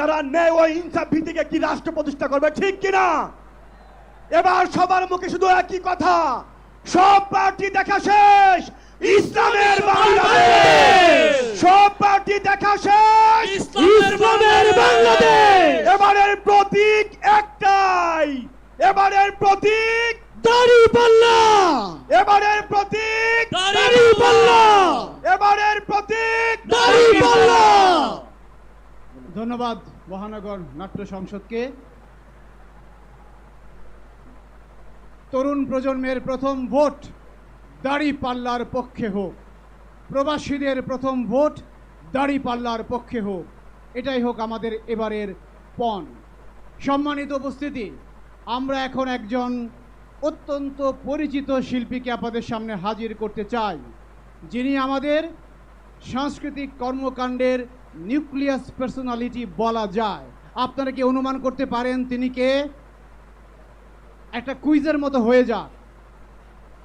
যারা ন্যায় ও ইনসাফ ভিত্তিক কি রাষ্ট্র প্রতিষ্ঠা করবে ঠিক কিনা? এবার সবার মুখে শুধু একই কথা সব পার্টি দেখা শেষ ইসলামের বাংলাদেশ! সব পার্টি দেখা শেষ ইসলামের বাংলাদেশ! এবারের প্রতীক একটাই এবারের প্রতীক দাড়ি পাল্লা! এবারের প্রতীক দাড়ি পাল্লা! এবারের প্রতীক দাড়ি পাল্লা! ধন্যবাদ মহানগর নাট্য সংসদকে। তরুণ প্রজন্মের প্রথম ভোট দাড়ি পাল্লার পক্ষে হোক। প্রবাসীদের প্রথম ভোট দাড়ি পাল্লার পক্ষে হোক। এটাই হোক আমাদের এবারের পণ। সম্মানিত উপস্থিতি, আমরা এখন একজন অত্যন্ত পরিচিত শিল্পীকে আপনাদের সামনে হাজির করতে চাই, যিনি আমাদের সাংস্কৃতিক কর্মকাণ্ডের নিউক্লিয়াস পার্সোনালিটি বলা যায়। আপনারা কি অনুমান করতে পারেন তিনি কে? একটা কুইজের মতো হয়ে যাক।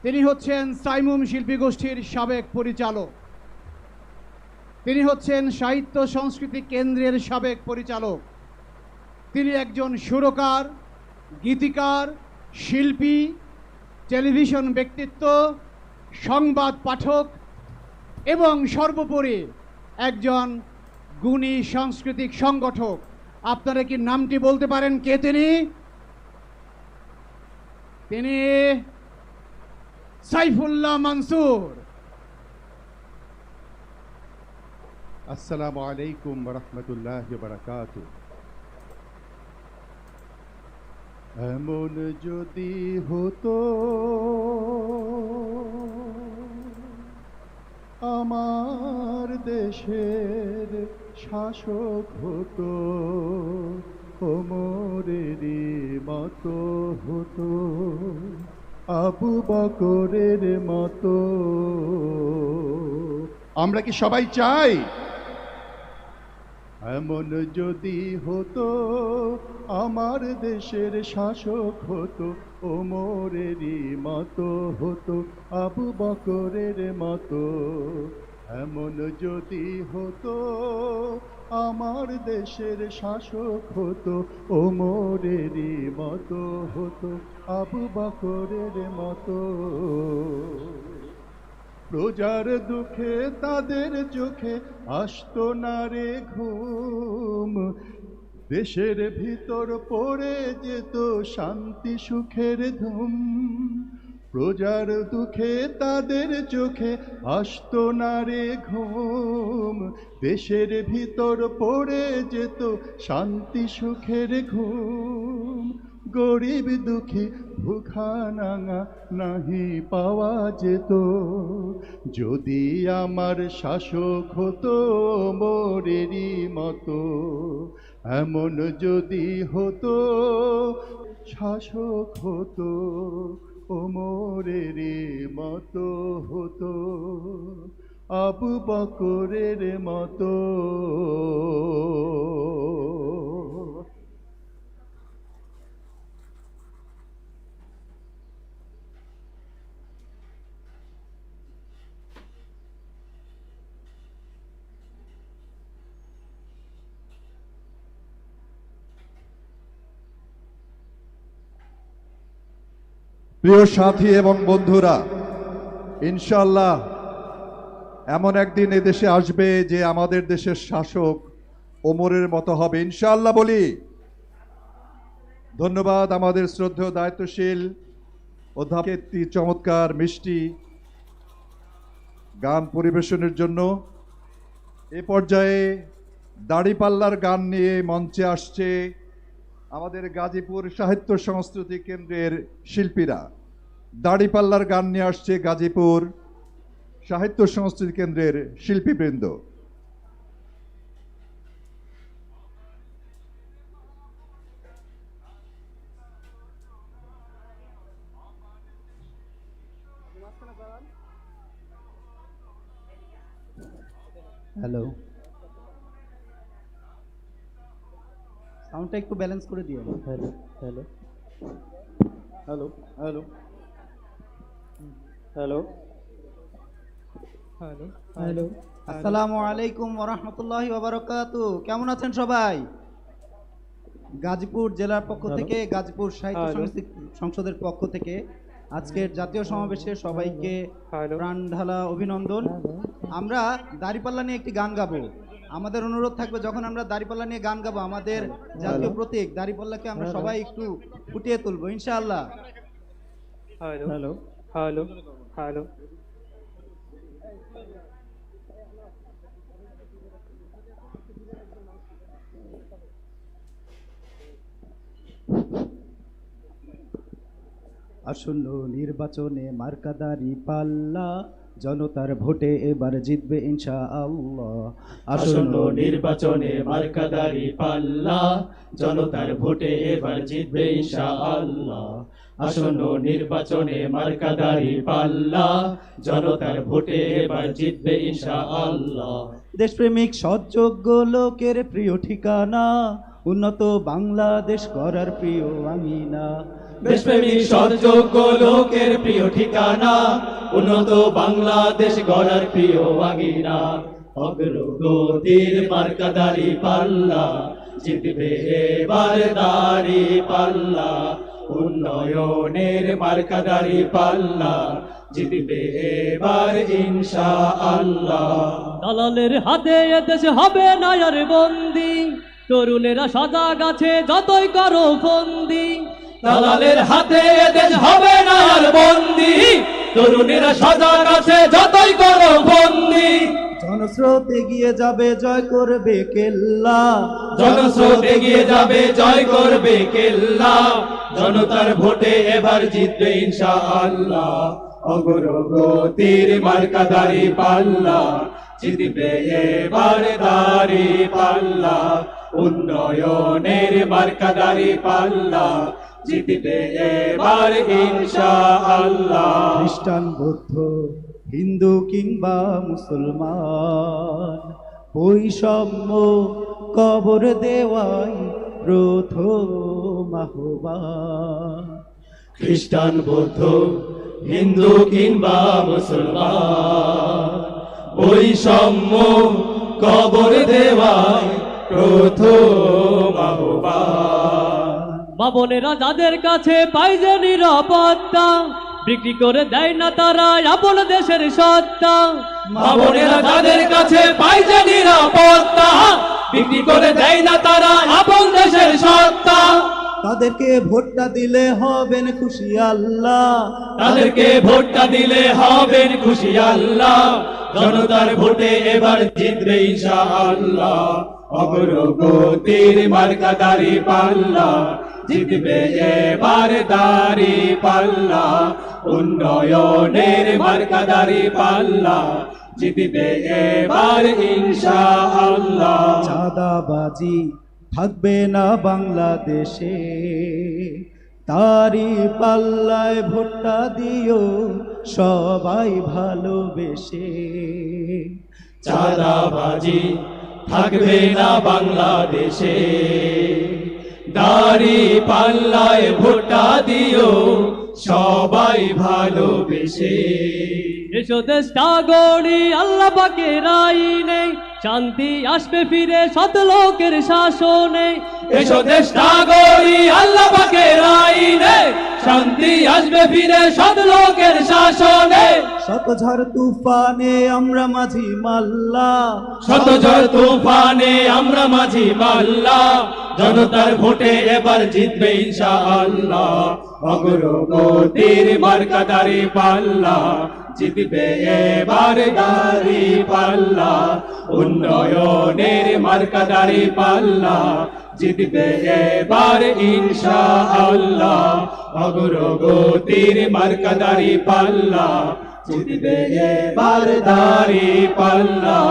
তিনি হচ্ছেন সাইমুম শিল্পী গোষ্ঠীর সাবেক পরিচালক। তিনি হচ্ছেন সাহিত্য সংস্কৃতি কেন্দ্রের সাবেক পরিচালক। তিনি একজন সুরকার, গীতিকার, শিল্পী, টেলিভিশন ব্যক্তিত্ব, সংবাদ পাঠক এবং সর্বোপরি একজন গুণী সাংস্কৃতিক সংগঠক। আপনারা কি নামটি বলতে পারেন কে তিনি? তিনি সাইফুল্লাহ মানসুর। আসসালামু আলাইকুম রহমতুল্লাহ বারাকাত এমন যদি হতো, আমার দেশের শাসক হতো, ওমরেরই মতো হতো, আবু বকরের মতো। আমরা কি সবাই চাই? এমন যদি হতো, আমার দেশের শাসক হতো, ওমরেরই মতো হতো, আবু বকরের মতো। এমন যদি হতো, আমার দেশের শাসক হতো ওমরেরই মতো হতো, আবু বকরের মতো। প্রজার দুঃখে তাদের চোখে আসতো না রে ঘুম। দেশের ভিতর পড়ে যেত শান্তি সুখের ধুম। প্রজার দুঃখে তাদের চোখে আসতো না রে ঘুম। দেশের ভিতর পড়ে যেত শান্তি সুখের ঘুম। গরিব দুঃখী ভুখা নাঙা নাহি পাওয়া যেত। যদি আমার শাসক হতো মোরেরই মতো, এমন যদি হতো শাসক হতো ওমরেরই মতো হতো আবু বকরের মতো। প্রিয় সাথী এবং বন্ধুরা ইনশাল্লাহ এমন একদিন এদেশে আসবে যে আমাদের দেশের শাসক ওমরের মতো হবে। ইনশাল্লাহ বলি, ধন্যবাদ আমাদের শ্রদ্ধেয় দায়িত্বশীল, অধ্যাপক চমৎকার, মিষ্টি গান পরিবেশনের জন্য এ পর্যায়ে দাড়িপাল্লার গান নিয়ে মঞ্চে আসছে আমাদের গাজীপুর সাহিত্য সংস্কৃতি কেন্দ্রের শিল্পীরা। দাড়িপাল্লার গান নিয়ে আসছে গাজীপুর সাহিত্য সংস্কৃতি কেন্দ্রের শিল্পীবৃন্দ। হ্যালো সাউন্ডটা একটু ব্যালেন্স করে দিও। Hello hello hello hello hello hello hello আসসালামু আলাইকুম ওরহমতুল্লাহি ওবারাকাতু কেমন আছেন সবাই? গাজীপুর জেলার পক্ষ থেকে গাজীপুর সাহিত্য সংসদের পক্ষ থেকে আজকের জাতীয় সমাবেশে সবাইকে প্রাণ ঢালা অভিনন্দন। আমরা দাড়িপাল্লা নিয়ে একটি গান গাবো। আমাদের অনুরোধ থাকবে যখন আমরা দাড়িপাল্লা নিয়ে গান গাবো আমাদের জাতীয় প্রতীক দাড়িপাল্লাকে আমরা সবাই একটু ফুটিয়ে তুলবো ইনশাআল্লাহ। হ্যালো হ্যালো হ্যালো আসন্ন নির্বাচনে মার্কাদারি পাল্লা জনতার ভোটে এবার জিতবে ইনশা আল্লাহ আসন্ন নির্বাচনে মার্কাদারি পাল্লা জনতার ভোটে এবার জিতবে ইনশাআল্লাহ। আসন্ন নির্বাচনে মার্কাদারি পাল্লা জনতার ভোটে এবার জিতবে ইনশাআল্লাহ। দেশপ্রেমিক সৎযোগ্য লোকের প্রিয় ঠিকানা উন্নত বাংলাদেশ করার প্রিয় আমিনা দেশপ্রেমিক সৎযোগ্য লোকের প্রিয় ঠিকানা উন্নত বাংলাদেশ গড়ার প্রিয় আঙিনা। অগ্রগতির মার্কাদারি পাল্লা জিতবে এবার দাড়ি পাল্লা। উন্নয়নের মার্কাদারি পাল্লা জিতবে এবার ইনশা আল্লাহ দালালের হাতে এদেশ হবে না বন্দি, তরুণেরা সাদা গাছে যতই করো ফন্দি। দালালের হাতে এদেশ হবে না বন্দি, তরুণেরা সাজা গাছে যতই করো বন্দি জনস্রোত এগিয়ে যাবে জয় করবে কেল্লা। জনস্রোত এগিয়ে যাবে জয় করবে কেল্লা। জনতার ভোটে এবার জিতবে ইনশাআল্লাহ। অগ্রগতির মার্কাদারি পাল্লা। জিতবে এবার দারি পাল্লা। উন্নয়নের মার্কাদারি পাল্লা। জিতবে এবার ইনশাআল্লাহ। খ্রিস্টান বৌদ্ধ হিন্দু কিংবা মুসলমান, বৈষম্য কবর দেওয়াই প্রথম আহ্বান। খ্রিস্টান, বৌদ্ধ, হিন্দু কিংবা মুসলমান, বৈষম্য কবর দেওয়ায় প্রথম আহ্বান। বাবনেরা যাদের কাছে পায় যে নিরাপত্তা বিক্রি করে দেয় না তারা আপন দেশের সত্তা। মা বোনেরা যাদের কাছে পাই যে নিরাপত্তা বিক্রি করে দেয় না তারা আপন দেশের সত্তা। তাদেরকে ভোটটা দিলে হবেন খুশি আল্লাহ। তাদেরকে ভোটটা দিলে হবেন খুশি আল্লাহ। জনতার ভোটে এবার জিতবে ইনশাআল্লাহ। অগ্রগতির দাঁড়িয়ে পাল্লা। জিতবে এবার দারি পাল্লা উন্নয়নের মার্কাদারি পাল্লা জিতবে এবার ইনশাআল্লাহ। চাঁদাবাজি থাকবে না বাংলাদেশে তারি পাল্লায় ভোটটা দিও সবাই ভালোবেসে। চাঁদাবাজি থাকবে না বাংলাদেশে। দাড়ি পাল্লায় ভোটা দিও সবাই ভালোবেসে। এসো দেশটা গড়ি আল্লাহ পাকে আইনে। শান্তি আসবে ফিরে শত লোকের শাসনে। এসো দেশটা গড়ি আল্লাহ পাকের আইনে। শান্তি আসবে ফিরে সদ লোকের শাসনে। শত ঝড় তুফানে আমরা মাঝি মাল্লা। শত ঝড় তুফানে আমরা মাঝি মাল্লা। জনতার ভোটে এবার জিতবে ইনশাআল্লাহ। অগ্রগতির মার্কাদারি পাল্লা। জিতবে এবার দারি পাল্লা, উন্নয়নের মার্কাদারি পাল্লা। জিতবে এবার ইনশাআল্লাহ, অগ্রগতির মার্কাদারি পাল্লা। জিতবে এবার দারি পাল্লা,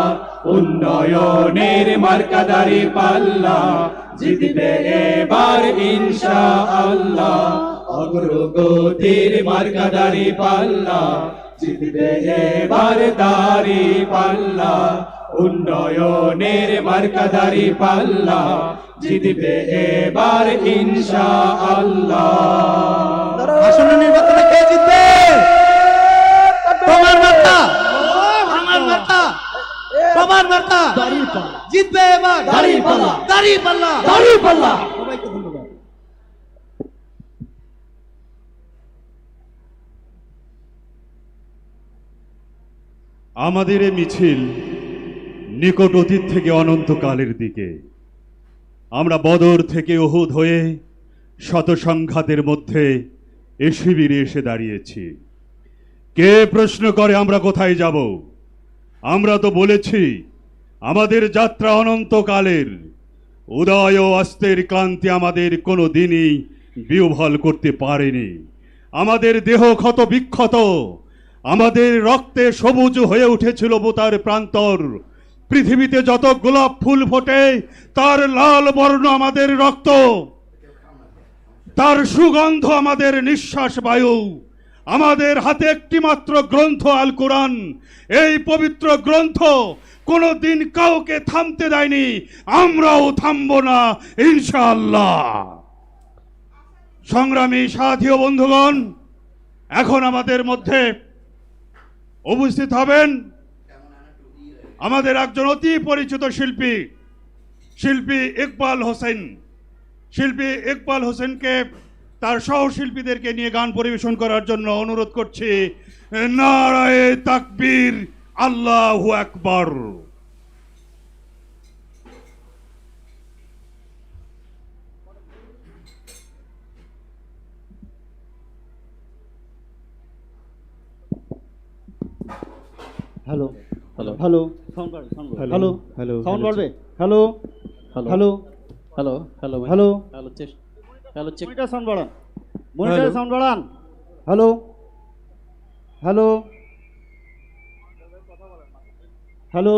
উন্নয়নের মার্কাদারি পাল্লা। জিতবে এবার ইনশাআল্লাহ, অগ্রগতির মার্কাদারি পাল্লা। জিতবে এবার দারি পাল্লা উন্নয়নের মার্কাদারি পাল্লা জিতবে এবার ইনশাআল্লাহ। আসন্ন নির্বাচনে কে জিতবে? তোমার মার্কা আমার মার্কা তোমার মার্কা জিতবে এবার। দাঁড়িপাল্লা। দাঁড়িপাল্লা দাড়ি পাল্লা। সবাইকে ধন্যবাদ। আমাদের এ মিছিল নিকট অতীত থেকে অনন্তকালের দিকে। আমরা বদর থেকে ওহুদ হয়ে শত সংঘাতের মধ্যে এ শিবিরে এসে দাঁড়িয়েছি। কে প্রশ্ন করে আমরা কোথায় যাব? আমরা তো বলেছি, আমাদের যাত্রা অনন্তকালের। উদয় ও অস্তের ক্লান্তি আমাদের কোনো দিনই বিহ্বল করতে পারেনি। আমাদের দেহ ক্ষত বিক্ষত আমাদের রক্তে সবুজ হয়ে উঠেছিল বোতার প্রান্তর। পৃথিবীতে যত গোলাপ ফুল ফোটে, তার লাল বর্ণ আমাদের রক্ত। তার সুগন্ধ আমাদের নিঃশ্বাস বায়ু। আমাদের হাতে একটি মাত্র গ্রন্থ আল কোরআন। এই পবিত্র গ্রন্থ কোনো দিন কাউকে থামতে দেয়নি। আমরাও থামব না, ইনশাআল্লাহ। সংগ্রামী ও বন্ধুগণ, এখন আমাদের মধ্যে উপস্থিত হবেন। আমাদের একজন অতি পরিচিত শিল্পী শিল্পী ইকবাল হোসেন। শিল্পী ইকবাল হোসেনকে তার সহশিল্পীদেরকে নিয়ে গান পরিবেশন করার জন্য অনুরোধ করছি, নারায় তাকবীর, আল্লাহ আকবার। হ্যালো হ্যালো হ্যালো সাউন্ড বাড়বে হ্যালো হ্যালো সাউন্ড বাড়বে hello hello hello hello hello hello hello check hello check monitor sound বাড়ান মনিটর সাউন্ড বাড়ান hello hello hello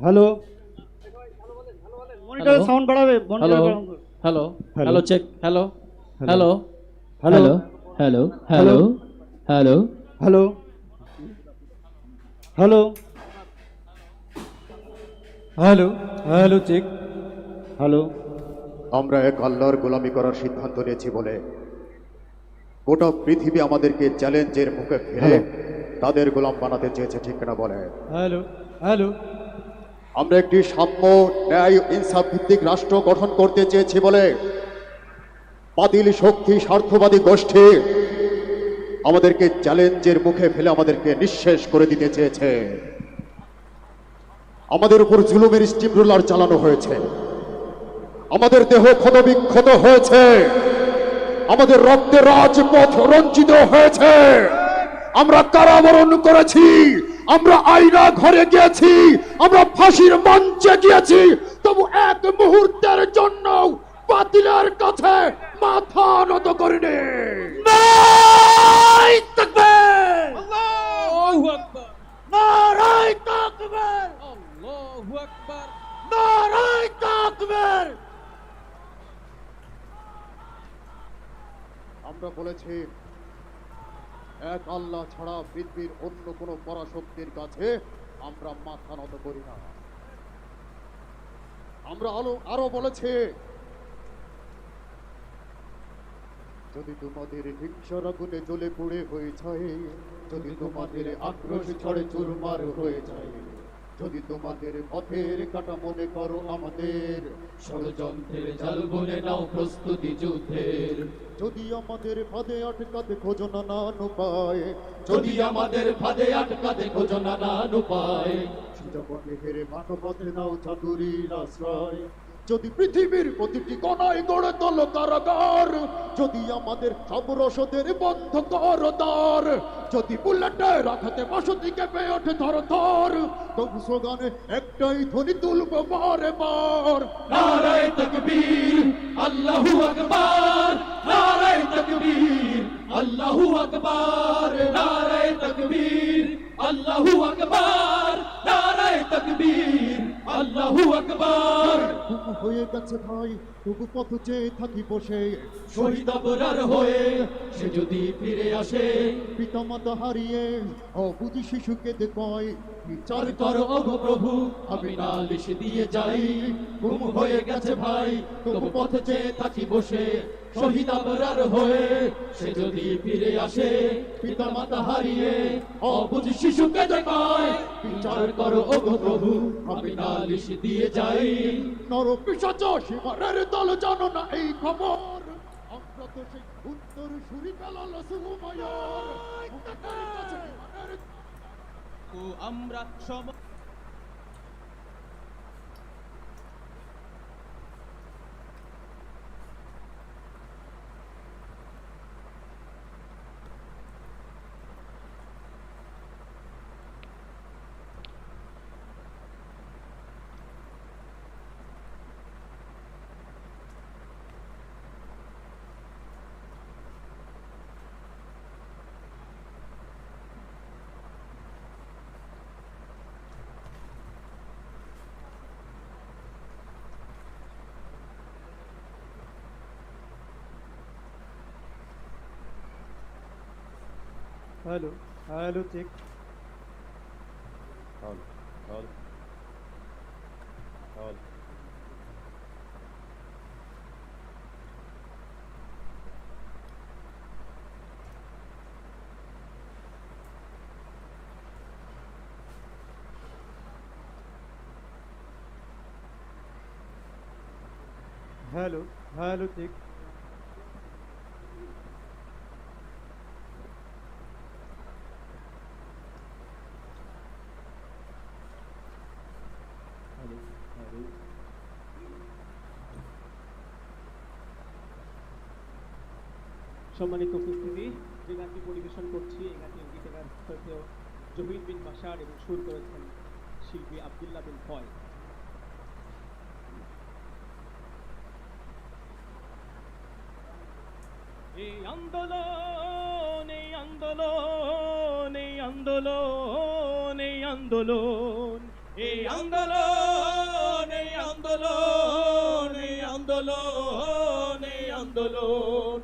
hello monitor sound বাড়াবে hello hello? Hello check hello hello hello hello hello hello hello hello hello hello check hello আমরা এক আল্লাহর গোলামি করার সিদ্ধান্ত নিয়েছি বলে গোটা পৃথিবী আমাদেরকে চ্যালেঞ্জের মুখে ফেলে তাদের গোলাম বানাতে চেয়েছে ঠিক না বলে? হ্যালো হ্যালো আমরা একটি সাম্য ন্যায় ইনসাফ ভিত্তিক রাষ্ট্র গঠন করতে চেয়েছি বলে বাতিল শক্তি স্বার্থবাদী গোষ্ঠী আমাদেরকে চ্যালেঞ্জের মুখে ফেলে আমাদেরকে নিঃশেষ করে দিতে চেয়েছে। আমাদের উপর জুলুমের স্টিম রোলার চালানো হয়েছে। আমাদের দেহ ক্ষতবিক্ষত হয়েছে। আমাদের রক্তে রাজপথ রঞ্জিত হয়েছে। আমরা কারাবরণ করেছি। আমরা আইনা ঘরে গিয়েছি। আমরা ফাঁসির মঞ্চে গিয়েছি। তবু এক মুহূর্তের জন্য বাতিলের কাছে মাথা নত করিনি। আমরা বলেছি এক আল্লাহ ছাড়া পৃথিবীর অন্য কোনো পরাশক্তির কাছে আমরা মাথা নত করি না। আমরা আরও বলেছি যদি তোমাদের হিংসার আগুনে জ্বলে পড়ে হয়ে যায় যদি তোমাদের আক্রোশ ছড়ে চুরমার হয়ে যায়। যদি তোমাদের পথের কাটা মনে করো আমাদের ষড়যন্ত্রের জাল বলে নাও প্রস্তুতি যুদ্ধের। যদি আমাদের পদে আটকাতে খোঁজো না নান উপায় যদি আমাদের ফাঁদে আটকাতে খোঁজো না নান উপায় জগতে হেরে মাঠ পথে নাও চাতুরীর আশ্রয়। যদি পৃথিবীর প্রতিটি কোনায় গড়ে তোলো কারাগার, যদি আমাদের সব রসদের বন্ধ কর দ্বার, যদি বুলেটে রাখাতে বসতিকে পেয়ে ওঠে ধর ধর তবু স্লোগানে একটাই ধ্বনি তুলবো বারে বার। নারায়ে তাকবীর, আল্লাহু আকবার, নারায়ে তাকবীর, আল্লাহু আকবার, নারায়ে তাকবীর, আল্লাহু আকবার, নারায়ে তাকবীর। আল্লাহু আকবার। হয়ে গেছে ভাই তবু পথ চেয়ে থাকি বসে। শহীদ অপরার হয়ে সে যদি ফিরে আসে পিতামাতা হারিয়ে অবুধ শিশুকে দেখয়। বিচার করো ওগো প্রভু, আমি নালিশ দিয়ে যাই। গুম হয়ে গেছে ভাই, তবু পথে চেয়ে থাকি বসে। শহীদ হয়ে সে যদি ফিরে আসে পিতা মাতা হারিয়ে অবুঝ শিশুকে দেখায়। বিচার করো প্রভু, আমি নালিশ দিয়ে যাই। নর পিসাচ দল জানো না এই খবর। উত্তর বিমানের ও আমরা সম ألو ألو تيك. ألو ألو ألو هالو هالو تيك. সম্মানিত উপস্থিতি যে গানটি পরিবেশন করছি এই গানটি গীতিকার জহির বিন বাসার এবং সুর করেছেন শিল্পী আবদুল্লাহ বিন ফয় এই আন্দোলন এই আন্দোলন এই আন্দোলন এই আন্দোলন এই আন্দোলন এই আন্দোলন এই আন্দোলন এই আন্দোলন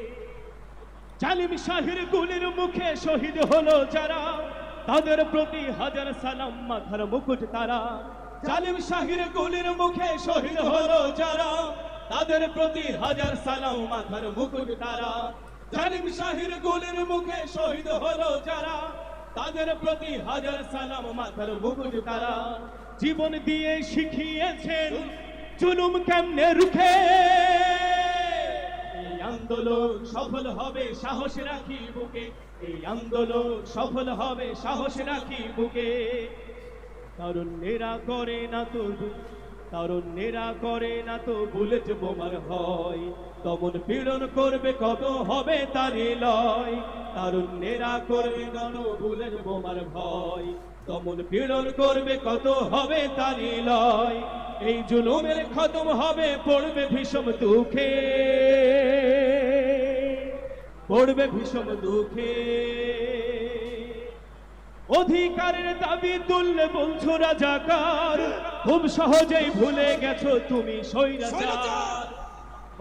জালিম শাহির গুলির মুখে শহীদ হলো যারা। তাদের প্রতি হাজার সালাম, মাথার মুকুট তারা। জালিম শাহির গুলির মুখে শহীদ হলো যারা। তাদের প্রতি হাজার সালাম, মাথার মুকুট তারা। জালিম শাহির গুলির মুখে শহীদ হলো যারা। তাদের প্রতি হাজার সালাম, মাথার মুকুট তারা। জীবন দিয়ে শিখিয়েছেন, জুলুম কেমনে রুখে? আন্দোলন সফল হবে, সাহস রাখি বুকে। এই আন্দোলন সফল হবে, সাহস রাখি বুকে। তারুণ্যেরা করে না তো তারুণ্যেরা করে না তো বুলেট বোমার হয় তমন পীড়ন করবে কত হবে তারি লয়, তারুণ্যেরা করবে তো বুলেট বোমার ভয়। তমন পীড়ন করবে, কত হবে তারি লয় এই জুলুমের খতম হবে, পড়বে ভীষণ দুঃখে। পড়বে ভীষণ দুঃখে। অধিকারের দাবি তুললে বলছো রাজাকার, খুব সহজেই ভুলে গেছো তুমি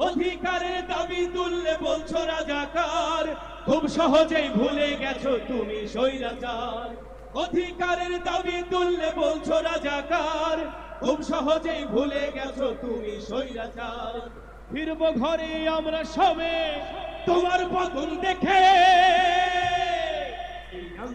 অধিকারের দাবি তুললে বলছো রাজাকার, খুব সহজেই ভুলে গেছো তুমি স্বৈরাচার। অধিকারের দাবি তুললে বলছো রাজাকার। খুব সহজেই ভুলে গেছো তুমি স্বৈরাচার। ফিরবো ঘরে আমরা সবে, তোমার পতন দেখে।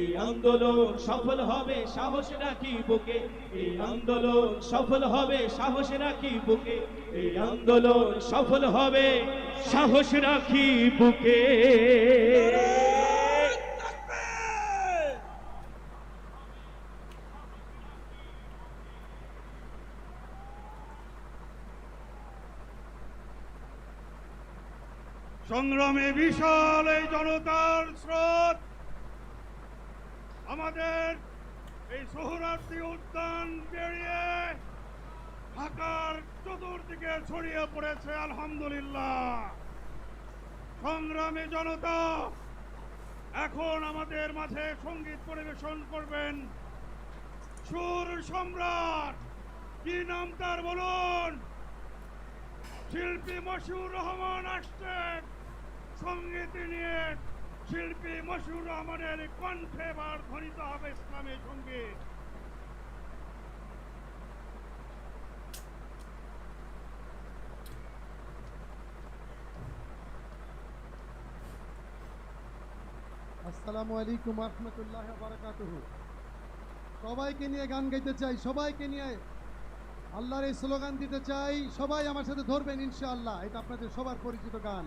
এই আন্দোলন সফল হবে, সাহস রাখি বুকে। এই আন্দোলন সফল হবে, সাহস রাখি বুকে। এই আন্দোলন সফল হবে, সাহস রাখি বুকে। সংগ্রামে বিশাল এই জনতার স্রোত। আমাদের এই সোহরার্থী উদ্যান পেরিয়ে ঢাকার চতুর্দিকে ছড়িয়ে পড়েছে, আলহামদুলিল্লাহ। সংগ্রামী জনতা, এখন আমাদের মাঝে সংগীত পরিবেশন করবেন সুর সম্রাট। কি নাম তার বলুন? শিল্পী মশিউর রহমান আসছেন, সংগীত নিয়ে। শিল্পী মশুর রহমানের কণ্ঠে এবার ধ্বনিত হবে ইসলামী সংগীত। আসসালামু আলাইকুম রহমতুল্লাহ বারাকাতুহ। সবাইকে নিয়ে গান গাইতে চাই, সবাইকে নিয়ে আল্লাহর এই স্লোগান দিতে চাই, সবাই আমার সাথে ধরবেন ইনশাআল্লাহ। এটা আপনাদের সবার পরিচিত গান।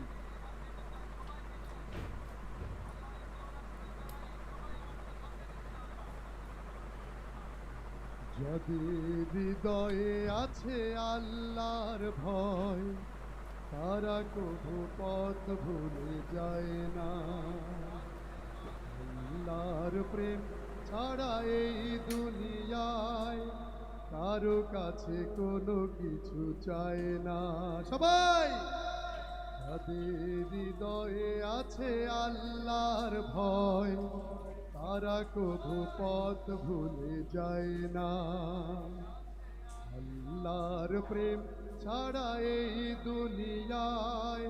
যাদের হৃদয়ে আছে আল্লাহর ভয়। তারা কবু পথ ভুলে যায় না। আল্লাহর প্রেম ছাড়া এই দুনিয়ায় কারও কাছে কোনো কিছু চায় না। সবাই! যাদের হৃদয়ে আছে আল্লাহর ভয়। তারা কবু পথ ভুলে যায় না। আল্লাহর প্রেম ছাড়া এই দুনিয়ায়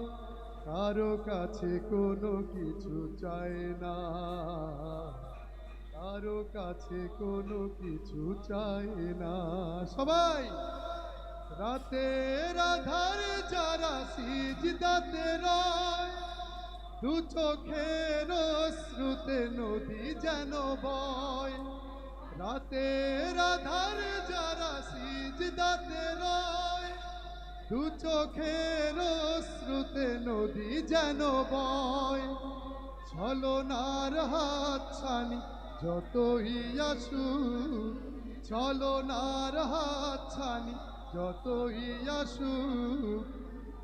কারও কাছে কোনো কিছু চায় না। কারও কাছে কোনো কিছু চায় না। সবাই, রাতের আধারে যারা সিজদাতে রয় দু চোখের শ্রুতে নদী যেন বয়। রাতের আধারে যারা সিজদাতে রয়, দু চোখের শ্রুতে নদী যেন বয়। ছলনার হাত ছানি যতই আসুক, ছলনার হাত ছানি যতই আসুক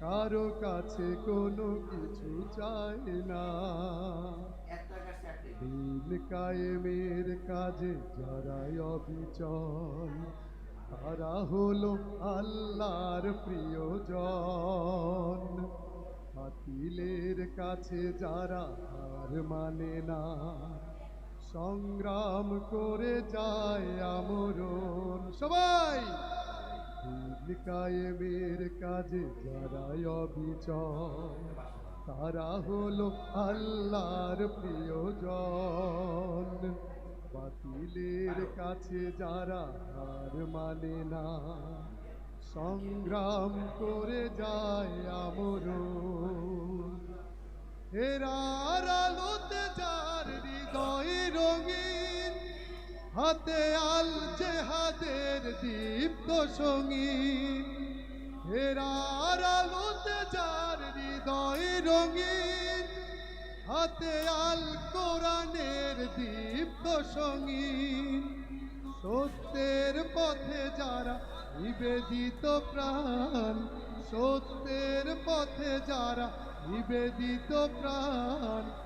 কারও কাছে কোনো কিছু চায় না। দিন কায়েমের কাজে যারা অবিচল তারা হলো আল্লাহর প্রিয়জন। বাতিলের কাছে যারা হার মানে না সংগ্রাম করে যায় আমরণ। সবাই! কায়েমের কাজে যারা অবিচল। তারা হলো আল্লাহর প্রিয়জন। বাতিলের কাছে যারা হার মানে না, সংগ্রাম করে যায় আমরণ। হেরার আলোতে যার হৃদয় রঙিন হাতে আল জেহাদের দীপ্ত সঙ্গীন। হেরার আলোতে যার হৃদয় রঙিন। হাতে আল কোরআনের দীপ্ত সঙ্গীন। সত্যের পথে যারা নিবেদিত প্রাণ, সত্যের পথে যারা নিবেদিত প্রাণ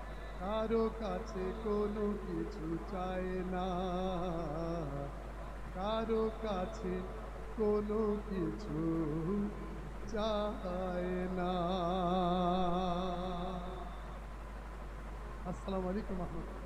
কারও কাছে কোনো কিছু চায় না। কারও কাছে কোনো কিছু চায় না। আসসালামু আলাইকুম রহমতুল্লাহ